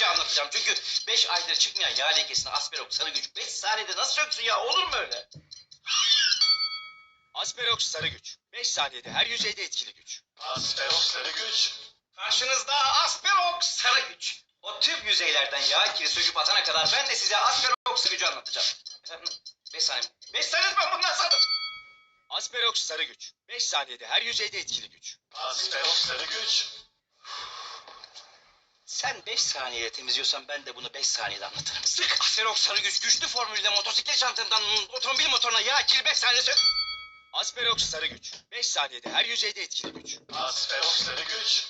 rahatça anlatacağım. Çünkü 5 aydır çıkmayan yağ lekesini Asperok sarı güç 5 saniyede nasıl söksün ya olur mu öyle? Asperox sarı güç. 5 saniyede her yüzeyde etkili güç. Asperok sarı güç. Karşınızda Asperok sarı güç. O tüm yüzeylerden yağ kiri söküp atana kadar ben de size Asperok sarı gücü anlatacağım. Efendim 5 saniye. 5 saniye ben bundan sandım. Asperox sarı güç. 5 saniyede her yüzeyde etkili güç. Asperok Sen 5 saniyede temizliyorsan ben de bunu 5 saniyede anlatırım. Sık Asperok sarı güç güçlü formülde motosiklet şantından otomobil motoruna yağ kiri 5 saniyede. Asperox sarı güç. 5 saniyede her yüzeyde etkili güç. Asperok sarı güç.